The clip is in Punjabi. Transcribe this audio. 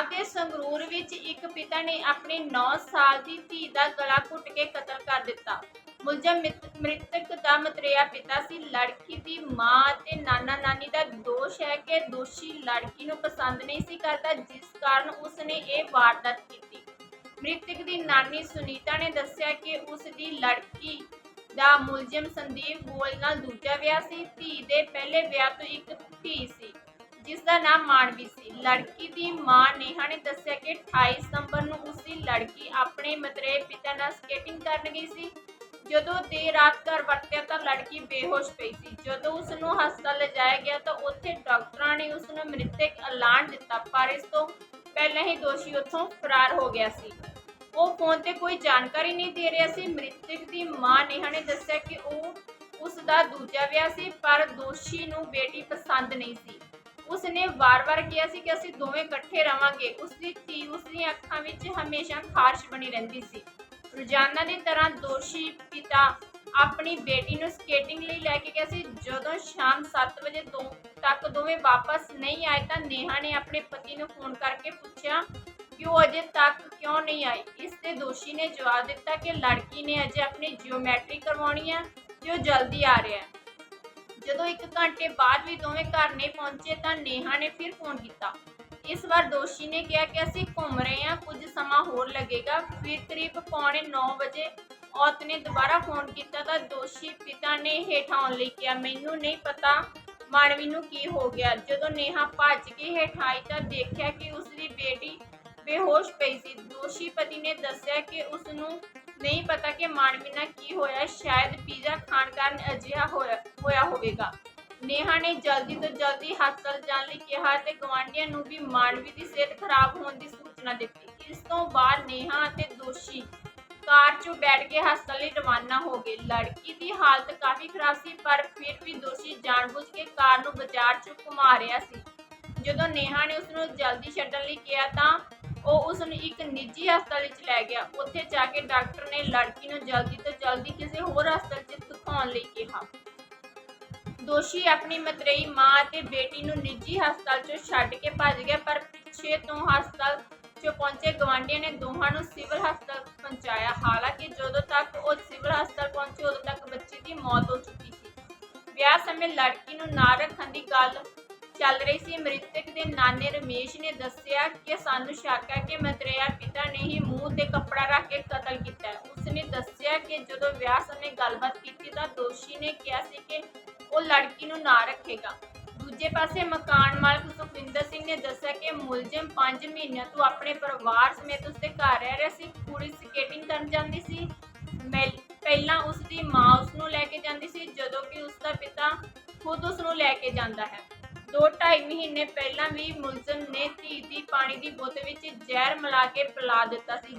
ਪੰਜਾਬ ਦੇ ਸੰਗਰੂਰ ਵਿੱਚ ਇੱਕ ਪਿਤਾ ਨੇ ਆਪਣੀ 9 ਸਾਲ ਦੀ ਧੀ ਦਾ ਗਲਾ ਘੁੱਟ ਕੇ ਕਤਲ ਕਰ ਦਿੱਤਾ। ਮੁਲਜ਼ਮ ਮ੍ਰਿਤਕ ਦਾ ਮਤਰੇਆ ਪਿਤਾ ਸੀ। ਲੜਕੀ ਦੀ ਮਾਂ ਅਤੇ ਨਾਨਾ ਨਾਨੀ ਦਾ ਦੋਸ਼ ਹੈ ਕਿ ਦੋਸ਼ੀ ਲੜਕੀ ਨੂੰ ਪਸੰਦ ਨਹੀਂ ਸੀ ਕਰਦਾ, ਜਿਸ ਕਾਰਨ ਉਸ ਨੇ ਇਹ ਵਾਰਦਾਤ ਕੀਤੀ। ਮ੍ਰਿਤਕ ਦੀ ਨਾਨੀ ਸੁਨੀਤਾ ਨੇ ਦੱਸਿਆ ਕਿ ਉਸ ਦੀ ਲੜਕੀ ਦਾ ਮੁਲਜ਼ਮ ਸੰਦੀਪ ਗੋਇਲ ਨਾਲ ਦੂਜਾ ਵਿਆਹ ਸੀ। ਧੀ ਦੇ ਪਹਿਲੇ ਵਿਆਹ ਤੋਂ ਇੱਕ ਧੀ ਸੀ। ਜਿਸ ਦਾ ਨਾਮ ਮਾਨਵੀ ਸੀ। ਲੜਕੀ ਦੀ ਮਾਂ ਨੇਹਾ ਨੇ ਦੱਸਿਆ ਕਿ 28 ਸਤੰਬਰ ਨੂੰ ਉਸ ਦੀ ਲੜਕੀ ਆਪਣੇ ਮਤਰੇ ਪਿਤਾ ਨਾਲ ਸਕੇਟਿੰਗ ਕਰਨ ਗਈ ਸੀ। ਜਦੋਂ ਦੇਰ ਰਾਤ ਘਰ ਵਰਤਿਆ ਤਾਂ ਲੜਕੀ ਬੇਹੋਸ਼ ਪਈ ਸੀ। ਜਦੋਂ ਉਸ ਨੂੰ ਹਸਪਤਾਲ ਲਿਜਾਇਆ ਗਿਆ ਤਾਂ ਉੱਥੇ ਡਾਕਟਰਾਂ ਨੇ ਉਸ ਨੂੰ ਮ੍ਰਿਤਕ ਐਲਾਨ ਦਿੱਤਾ, ਪਰ ਇਸ ਤੋਂ ਪਹਿਲਾਂ ਹੀ ਦੋਸ਼ੀ ਉੱਥੋਂ ਫਰਾਰ ਹੋ ਗਿਆ ਸੀ। ਉਹ ਫੋਨ ਤੇ ਕੋਈ ਜਾਣਕਾਰੀ ਨਹੀਂ ਦੇ ਰਿਹਾ ਸੀ। ਮ੍ਰਿਤਕ ਦੀ ਮਾਂ ਨੇਹਾ ਨੇ ਦੱਸਿਆ ਕਿ ਉਹ ਉਸ ਦਾ ਦੂਜਾ ਵਿਆਹ ਸੀ, ਪਰ ਦੋਸ਼ੀ ਨੂੰ ਬੇਟੀ ਪਸੰਦ ਨਹੀਂ ਸੀ। ਉਸ ਨੇ ਵਾਰ-ਵਾਰ ਕਿਹਾ ਸੀ ਕਿ ਅਸੀਂ ਦੋਵੇਂ ਇਕੱਠੇ ਰਵਾਂਗੇ। ਉਸ ਦੀ ਧੀ, ਉਸ ਦੀਆਂ ਅੱਖਾਂ ਵਿੱਚ ਹਮੇਸ਼ਾ ਖਾਰਸ਼ ਬਣੀ ਰਹਿੰਦੀ ਸੀ। ਰੋਜ਼ਾਨਾ ਦੀ ਤਰ੍ਹਾਂ ਦੋਸ਼ੀ ਪਿਤਾ ਆਪਣੀ ਬੇਟੀ ਨੂੰ ਸਕੇਟਿੰਗ ਲਈ ਲੈ ਕੇ ਗਿਆ ਸੀ। ਜਦੋਂ ਸ਼ਾਮ 7 ਵਜੇ ਤੋਂ ਤੱਕ ਦੋਵੇਂ ਵਾਪਸ ਨਹੀਂ ਆਏ ਤਾਂ ਨੇਹਾ ਨੇ ਆਪਣੇ ਪਤੀ ਨੂੰ ਫੋਨ ਕਰਕੇ ਪੁੱਛਿਆ ਕਿ ਉਹ ਅਜੇ ਤੱਕ ਕਿਉਂ ਨਹੀਂ ਆਈ? ਇਸ ਤੇ ਦੋਸ਼ੀ ਨੇ ਜਵਾਬ ਦਿੱਤਾ ਕਿ ਲੜਕੀ ਨੇ ਅਜੇ ਆਪਣੀ ਜਿਓਮੈਟਰੀ ਕਰਵਾਉਣੀ ਹੈ ਤੇ ਉਹ ਜਲਦੀ ਆ ਰਿਹਾ ਹੈ। ਜਦੋਂ 1 ਘੰਟੇ ਬਾਅਦ ਵੀ ਦੋਵੇਂ ਘਰ ਨਹੀਂ ਪਹੁੰਚੇ ਤਾਂ ਨੇਹਾ ਨੇ ਫਿਰ ਫੋਨ ਕੀਤਾ। ਇਸ ਵਾਰ ਦੋਸ਼ੀ ਨੇ ਕਿਹਾ ਕਿ ਅਸੀਂ ਘੁੰਮ ਰਹੇ ਹਾਂ, ਕੁਝ ਸਮਾਂ ਹੋਰ ਲੱਗੇਗਾ। ਫਿਰ ਕਰੀਬ ਪੌਣੇ 9 ਵਜੇ ਔਰਤ ਨੇ ਦੁਬਾਰਾ ਫੋਨ ਕੀਤਾ ਤਾਂ ਦੋਸ਼ੀ ਪਿਤਾ ਨੇ ਹੇਠ ਆਉਣ ਲਈ ਕਿਹਾ, ਮੈਨੂੰ ਨਹੀਂ ਪਤਾ ਮਾਨਵੀ ਨੂੰ ਕੀ ਹੋ ਗਿਆ। ਜਦੋਂ ਨੇਹਾ ਭੱਜ ਕੇ ਹੇਠ ਆਈ ਤਾਂ ਦੇਖਿਆ ਕਿ ਉਸ ਦੀ ਬੇਟੀ ਬੇਹੋਸ਼ ਪਈ ਸੀ। ਦੋਸ਼ੀ ਪਤੀ ਨੇ ਦੱਸਿਆ ਕਿ ਉਸ ਨੂੰ ਨਹੀਂ ਪਤਾ ਕਿ ਮਾਨਵੀ ਨਾਲ ਕੀ ਹੋਇਆ। ਸ਼ਾਇਦ ਪੀਜ਼ਾ ਖਾਣ ਕਾਰਨ ਅਜਿਹਾ ਹੋਇਆ। ਹੋਇਆ ਹੋਵੇਗਾ। ਨੇਹਾ ਨੇ ਜਲਦੀ ਤੋਂ ਜਲਦੀ ਹਸਪਤਾਲ ਜਾਣ ਲਈ ਕਿਹਾ ਤੇ ਗਵਾਂਢੀਆਂ ਨੂੰ ਵੀ ਮਾਨਵੀ ਦੀ ਸਿਹਤ ਖਰਾਬ ਹੋਣ ਦੀ ਸੂਚਨਾ ਦਿੱਤੀ। ਇਸ ਤੋਂ ਬਾਅਦ ਨੇਹਾ ਅਤੇ ਦੋਸ਼ੀ ਕਾਰ 'ਚੋਂ ਬੈਠ ਕੇ ਹਸਪਤਾਲ ਲਈ ਰਵਾਨਾ ਹੋ ਗਏ। ਲੜਕੀ ਦੀ ਹਾਲਤ ਕਾਫੀ ਖਰਾਬ ਸੀ, ਪਰ ਫਿਰ ਵੀ ਦੋਸ਼ੀ ਜਾਣਬੁੱਝ ਕੇ ਕਾਰ ਨੂੰ ਬਾਜ਼ਾਰ 'ਚ ਘੁਮਾ ਰਿਹਾ ਸੀ। ਜਦੋਂ ਨੇਹਾ ਨੇ ਉਸ ਨੂੰ ਜਲਦੀ ਛੱਡਣ ਲਈ ਕਿਹਾ ਤਾਂ ਉਹ ਉਸ ਨੂੰ ਇੱਕ ਨਿੱਜੀ ਹਸਪਤਾਲ ਵਿੱਚ ਲੈ ਗਿਆ। ਉੱਥੇ ਜਾ ਕੇ ਡਾਕਟਰ ਨੇ ਲੜਕੀ ਨੂੰ ਜਲਦੀ ਤੋਂ ਜਲਦੀ ਕਿਸੇ ਹੋਰ ਹਸਪਤਾਲ 'ਚ ਦਿਖਾਉਣ ਲਈ ਕਿਹਾ। ਦੋਸ਼ੀ ਆਪਣੀ ਮਤਰੇਈ ਮਾਂ ਅਤੇ ਬੇਟੀ ਨੂੰ ਨਿੱਜੀ ਹਸਪਤਾਲ 'ਚੋਂ ਛੱਡ ਕੇ ਭੱਜ ਗਿਆ, ਪਰ ਪਿੱਛੇ ਤੋਂ ਹਸਪਤਾਲ 'ਚ ਪਹੁੰਚੇ ਗਵਾਂਢੀਆਂ ਨੇ ਦੋਹਾਂ ਨੂੰ ਸਿਵਲ ਹਸਪਤਾਲ ਪਹੁੰਚਾਇਆ। ਹਾਲਾਂਕਿ ਜਦੋਂ ਤੱਕ ਉਹ ਸਿਵਲ ਹਸਪਤਾਲ ਪਹੁੰਚੇ, ਉਦੋਂ ਤੱਕ ਬੱਚੀ ਦੀ ਮੌਤ ਹੋ ਚੁੱਕੀ ਸੀ। ਵਿਆਹ ਸਮੇਂ ਲੜਕੀ ਨੂੰ ਨਾ ਰੱਖਣ ਦੀ ਗੱਲ ਚੱਲ ਰਹੀ ਸੀ। ਮ੍ਰਿਤਕ ਦੇ ਨਾਨੇ ਰਮੇਸ਼ ਨੇ ਦੱਸਿਆ ਕਿ ਸਾਨੂੰ ਸ਼ੱਕ ਹੈ ਕਿ ਮਤਰੇਆ ਪਿਤਾ ਨੇ ਹੀ ਮੂੰਹ ਤੇ ਕੱਪੜਾ ਰੱਖ ਕੇ ਕਤਲ ਕੀਤਾ ਉਸਨੇ ਦੱਸਿਆ ਕਿ ਜਦੋਂ ਵਿਆਹ ਸਮੇਂ ਗੱਲਬਾਤ ਕੀਤੀ ਤਾਂ ਦੋਸ਼ੀ ਨੇ ਕਿਹਾ ਸੀ ਕਿ ਉਹ ਲੜਕੀ ਨੂੰ ਨਾ ਰੱਖੇਗਾ। ਦੂਜੇ ਪਾਸੇ ਮਕਾਨ ਮਾਲਕ ਸੁਖਵਿੰਦਰ ਸਿੰਘ ਨੇ ਦੱਸਿਆ ਕਿ ਮੁਲਜ਼ਮ 5 ਮਹੀਨਿਆਂ ਤੋਂ ਆਪਣੇ ਪਰਿਵਾਰ ਸਮੇਤ ਉਸਦੇ ਘਰ ਰਹਿ ਰਿਹਾ ਸੀ, ਕੁੜੀ ਸਕੇਟਿੰਗ ਕਰਨ ਜਾਂਦੀ ਸੀ। ਮੈਲ- ਪਹਿਲਾਂ ਉਸ ਦੀ ਮਾਂ ਉਸ ਨੂੰ ਲੈ ਕੇ ਜਾਂਦੀ ਸੀ, ਜਦੋਂ ਕਿ ਉਸ ਦਾ ਪਿਤਾ ਖੁਦ ਉਸ ਨੂੰ ਲੈ ਕੇ ਜਾਂਦਾ ਹੈ। ਦੋ ਢਾਈ ਮਹੀਨੇ ਪਹਿਲਾਂ ਵੀ ਮੁਲਜ਼ਮ ਨੇ ਧੀ ਦੀ ਪਾਣੀ ਦੀ ਬੋਤਲ ਵਿੱਚ ਜ਼ਹਿਰ ਮਿਲਾ ਕੇ ਪਿਲਾ ਦਿੱਤਾ ਸੀ।